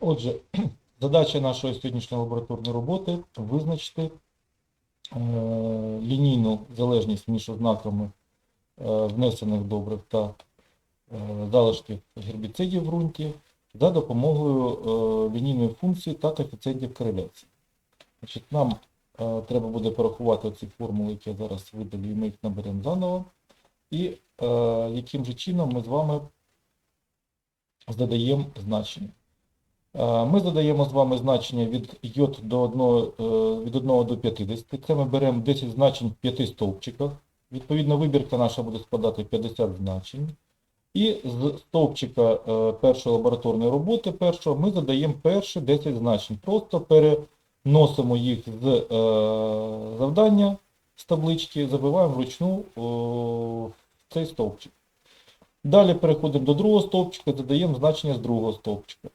Отже, задача нашої сьогоднішньої лабораторної роботи визначити е, лінійну залежність між ознаками е, внесених добрив та е, залишків гербіцидів в ґрунті за допомогою лінійної функції та коефіцієнтів кореляції. Значить, нам треба буде порахувати ці формули, які я зараз видалю, і ми їх наберемо заново. І яким же чином ми з вами задаємо значення. Е, Ми задаємо з вами значення від йод до 1, е, від 1 до 50. Це ми беремо 10 значень в 5 стовпчиках. Відповідно, вибірка наша буде складати 50 значень. І з стовпчика е, першої лабораторної роботи першого ми задаємо перші 10 значень. Просто переносимо їх з завдання з таблички, забиваємо вручну в цей стовпчик. Далі переходимо до другого стовпчика, задаємо значення з другого стовпчика.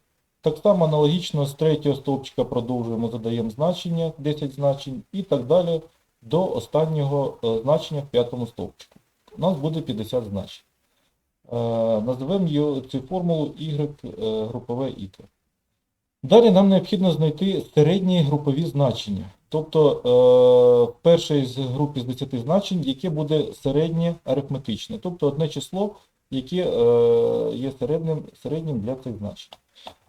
Так само аналогічно з третього стовпчика продовжуємо, задаємо значення, 10 значень і так далі до останнього е, значення в п'ятому стовпчику. У нас буде 50 значень. Е, Називемо цю формулу Y е, групове ІК. Далі нам необхідно знайти середні групові значення. Тобто е, в першій з групі з 10 значень, яке буде середнє арифметичне, тобто одне число, яке є середнім, середнім для цих значень.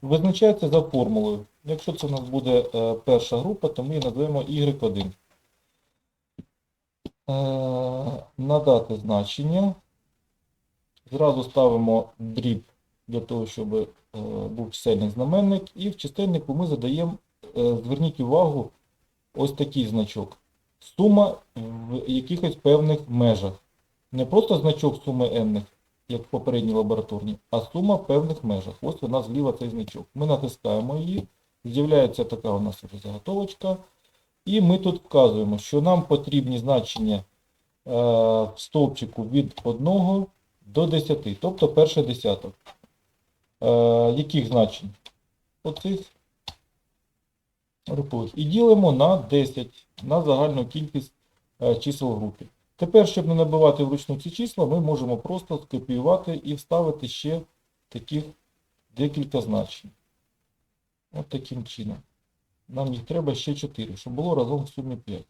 Визначається за формулою. Якщо це у нас буде е, перша група, то ми її назвемо Y1. Е, надати значення. Зразу ставимо дріб для того, щоб е, був чисельний знаменник. І в чисельнику ми задаємо, зверніть увагу, ось такий значок. Сума в якихось певних межах. Не просто значок суми n, як в попередній лабораторній, а сума в певних межах. Ось у нас зліва цей значок. Ми натискаємо її, з'являється така у нас вже заготовочка. І ми тут вказуємо, що нам потрібні значення е, в стовпчику від 1 до 10, тобто перший десяток. Е, яких значень? Оцих. І ділимо на 10 на загальну кількість е, чисел в групі. Тепер, щоб не набивати вручну ці числа, ми можемо просто скопіювати і вставити ще таких декілька значень. От таким чином. Нам їх треба ще 4, щоб було разом в сумі 5.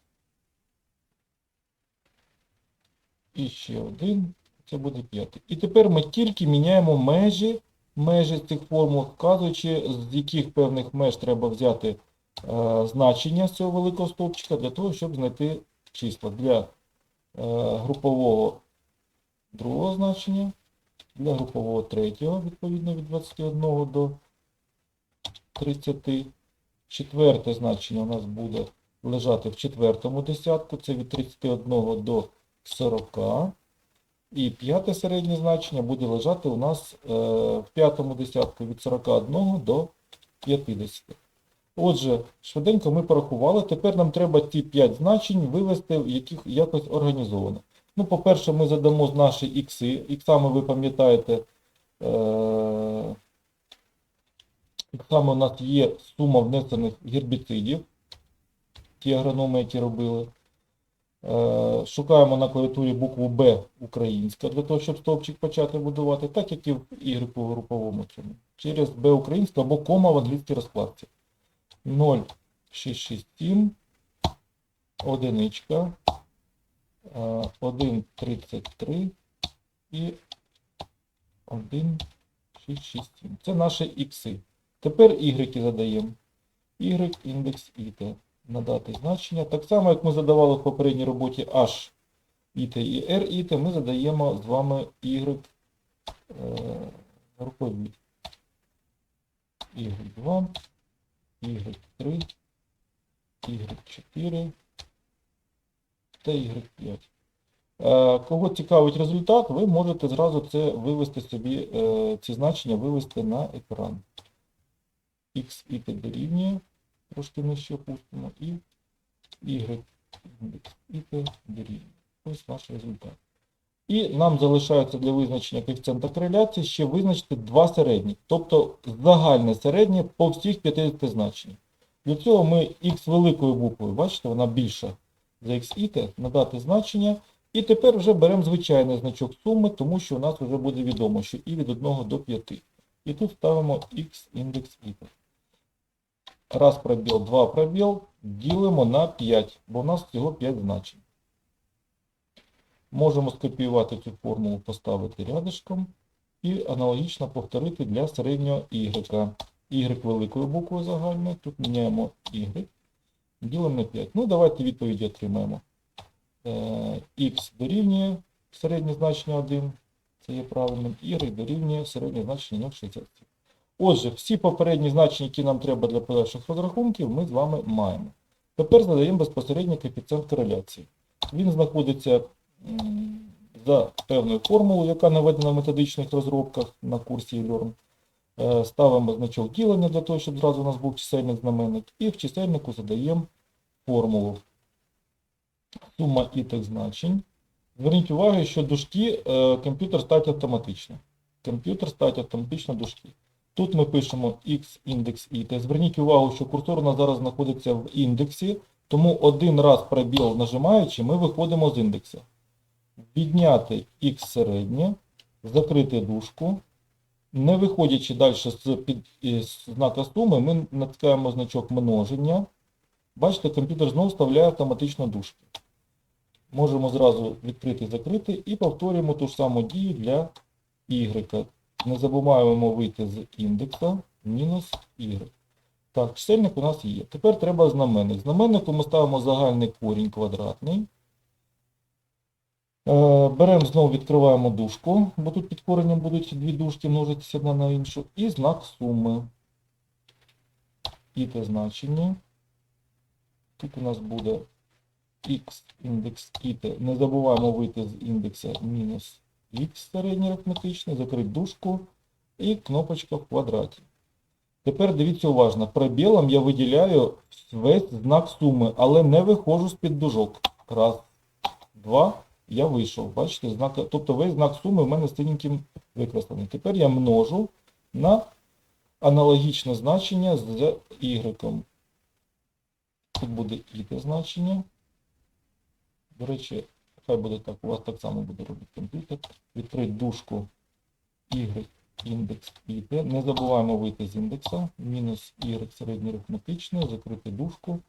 І ще один. Це буде 5. І тепер ми тільки міняємо межі, межі цих формул, вказуючи, з яких певних меж треба взяти е, значення з цього великого стовпчика для того, щоб знайти числа для групового другого значення, для групового третього, відповідно від 21 до 30. Четверте значення у нас буде лежати в четвертому десятку, це від 31 до 40. І п'яте середнє значення буде лежати у нас е, в п'ятому десятку від 41 до 50. Отже, швиденько ми порахували. Тепер нам треба ті 5 значень вивести яких, якось організовано. Ну, по-перше, ми задамо наші ікси. Іксами ви пам'ятаєте, е, іксами у нас є сума внесених гербіцидів, ті агрономи, які робили. Е, Шукаємо на клавіатурі букву Б українська для того, щоб стовпчик почати будувати, так як і в Y груповому цьому. Через Б українська або кома в англійській розкладці. 0667, одиничка, е, 1,33 і 1,667. Це наші ікси. Тепер Y задаємо. Y індекс IT надати значення. Так само, як ми задавали в попередній роботі H IT і R IT, ми задаємо з вами Y е, групові. Y2, Y3, Y4 та Y5. Е, Кого цікавить результат, ви можете зразу це вивести собі, е, ці значення вивести на екран. X і дорівнює трошки нижче опустимо, і y і дорівнює. Ось наш результат. І нам залишається для визначення коефіцієнта кореляції ще визначити два середні, тобто загальне середнє по всіх 50 значеннях. Для цього ми x великою буквою, бачите, вона більша за x і надати значення. І тепер вже беремо звичайний значок суми, тому що у нас вже буде відомо, що і від 1 до 5. І тут ставимо x індекс і. раз пробіл, два пробіл, ділимо на 5, бо в нас всього 5 значень. Можемо скопіювати цю формулу, поставити рядишком і аналогічно повторити для середнього y. y великою буквою загальною, тут міняємо y, ділимо на 5. Ну, давайте відповіді отримаємо. Е, x дорівнює середнє значення 1, це є правильним, y дорівнює середнє значення 0,67. Отже, всі попередні значення, які нам треба для подальших розрахунків, ми з вами маємо. Тепер задаємо безпосередньо коефіцієнт кореляції. Він знаходиться за певною формулою, яка наведена в методичних розробках на курсі e-learn. Е, Ставимо значок ділення для того, щоб зразу у нас був чисельник знаменник. І в чисельнику задаємо формулу. Сума і ітих значень. Зверніть увагу, що дужки е, комп'ютер ставить автоматично. Комп'ютер ставить автоматично дужки. Тут ми пишемо x індекс it. Зверніть увагу, що курсор у нас зараз знаходиться в індексі, тому один раз пробіл нажимаючи, ми виходимо з індекса. Відняти x середнє, закрити дужку. Не виходячи далі з, під, із знака суми, ми натискаємо значок множення. Бачите, комп'ютер знову вставляє автоматично дужки. Можемо зразу відкрити, закрити і повторюємо ту ж саму дію для y. Не забуваємо вийти з індекса мінус y. Так, чисельник у нас є. Тепер треба знаменник. Знаменнику ми ставимо загальний корінь квадратний. Е, Беремо знову відкриваємо дужку, бо тут під коренем будуть дві дужки множитися одна на іншу. І знак суми. І те значення. Тут у нас буде x індекс іте. Не забуваємо вийти з індекса мінус x середній арифметичний, закрити дужку і кнопочка в квадраті. Тепер дивіться уважно. Пробілом я виділяю весь знак суми, але не виходжу з-під дужок. Раз, два, я вийшов. Бачите, знак, тобто весь знак суми в мене синеньким викреслений. Тепер я множу на аналогічне значення з y. Тут буде і те значення. До речі, хай буде так, у вас так само буде робити комп'ютер. Відкрити дужку y індекс IT. Не забуваємо вийти з індекса. Мінус y середній закрити дужку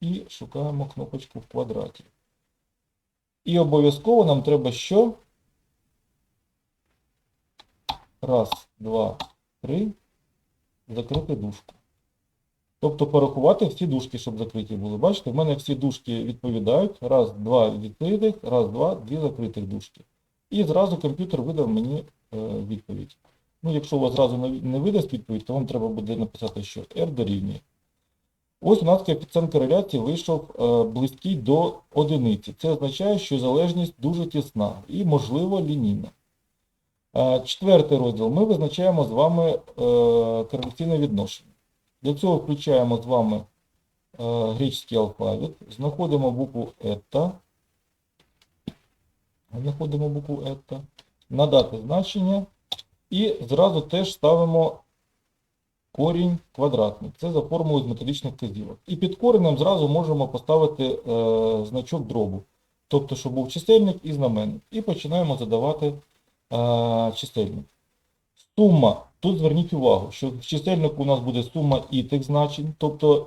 і шукаємо кнопочку в квадраті. І обов'язково нам треба що? Раз, два, три. Закрити дужку. Тобто порахувати всі дужки, щоб закриті були. Бачите, в мене всі дужки відповідають. Раз, два відкритих, раз, два, дві закритих дужки. І зразу комп'ютер видав мені е, відповідь. Ну, якщо у вас зразу не видасть відповідь, то вам треба буде написати, що R дорівнює. Ось у нас коефіцієнт кореляції вийшов е, близький до одиниці. Це означає, що залежність дуже тісна і, можливо, лінійна. Е, четвертий розділ. Ми визначаємо з вами е, кореляційне відношення. Для цього включаємо з вами греческий алфавіт, знаходимо букву ета, знаходимо букву ета, надати значення і зразу теж ставимо корінь квадратний. Це за формулою з методичних вказівок. І під коренем зразу можемо поставити е, значок дробу. Тобто, щоб був чисельник і знаменник. І починаємо задавати е, чисельник. Сума. Тут зверніть увагу, що в чисельнику у нас буде сума і тих значень, тобто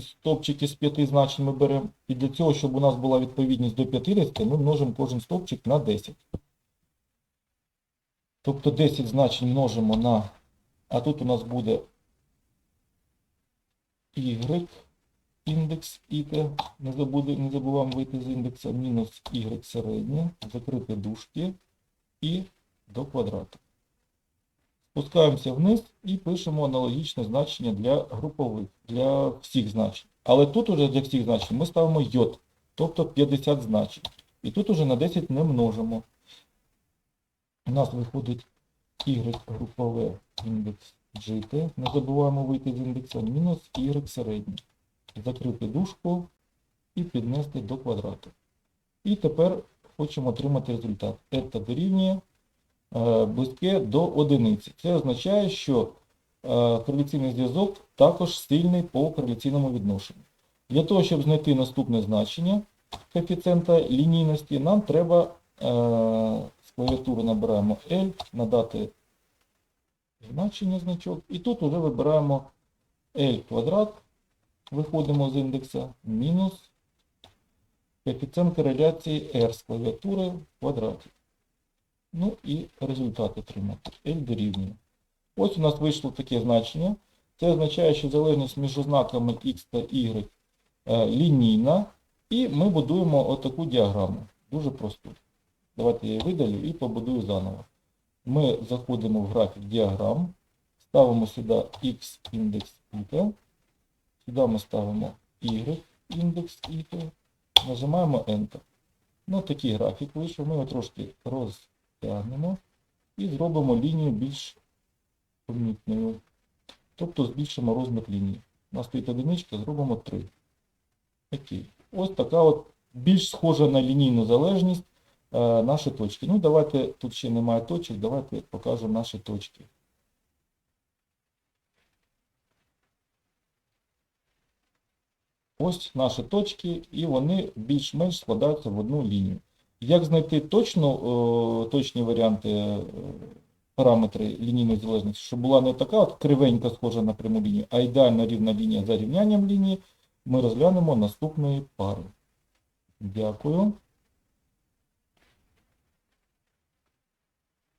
стовпчики з 5 значень ми беремо. І для цього, щоб у нас була відповідність до 50, ми множимо кожен стовпчик на 10. Тобто 10 значень множимо на, а тут у нас буде y, індекс іте, не, забуде, не забуваємо вийти з індекса, мінус y середнє, закрити дужки і до квадрату. Спускаємося вниз і пишемо аналогічне значення для групових, для всіх значень. Але тут уже для всіх значень ми ставимо йод, тобто 50 значень. І тут уже на 10 не множимо. У нас виходить y групове індекс GT. Не забуваємо вийти з індекса мінус y середній. Закрити дужку і піднести до квадрату. І тепер хочемо отримати результат. Це дорівнює е, близьке до одиниці. Це означає, що е, кореляційний зв'язок також сильний по кореляційному відношенню. Для того, щоб знайти наступне значення коефіцієнта лінійності, нам треба з клавіатури набираємо L, надати значення значок, і тут вже вибираємо L квадрат, виходимо з індекса, мінус коефіцієнт кореляції R з клавіатури в квадраті. Ну і результат отримати. L дорівнює. Ось у нас вийшло таке значення. Це означає, що залежність між ознаками X та Y е, лінійна. І ми будуємо отаку діаграму. Дуже просту. Давайте я її видалю і побудую заново. Ми заходимо в графік діаграм, ставимо сюди X індекс Y, сюди ми ставимо Y індекс Y, нажимаємо Enter. Ну, такий графік вийшов, ми його трошки розтягнемо і зробимо лінію більш помітною. Тобто збільшимо розмір лінії. У нас стоїть одиничка, зробимо 3. Окей. Ось така от більш схожа на лінійну залежність наші точки. Ну, давайте, тут ще немає точок, давайте покажемо наші точки. Ось наші точки, і вони більш-менш складаються в одну лінію. Як знайти точно, е, точні варіанти е, параметри лінійної залежності, щоб була не така от кривенька схожа на пряму лінію, а ідеально рівна лінія за рівнянням лінії, ми розглянемо наступної пари. Дякую.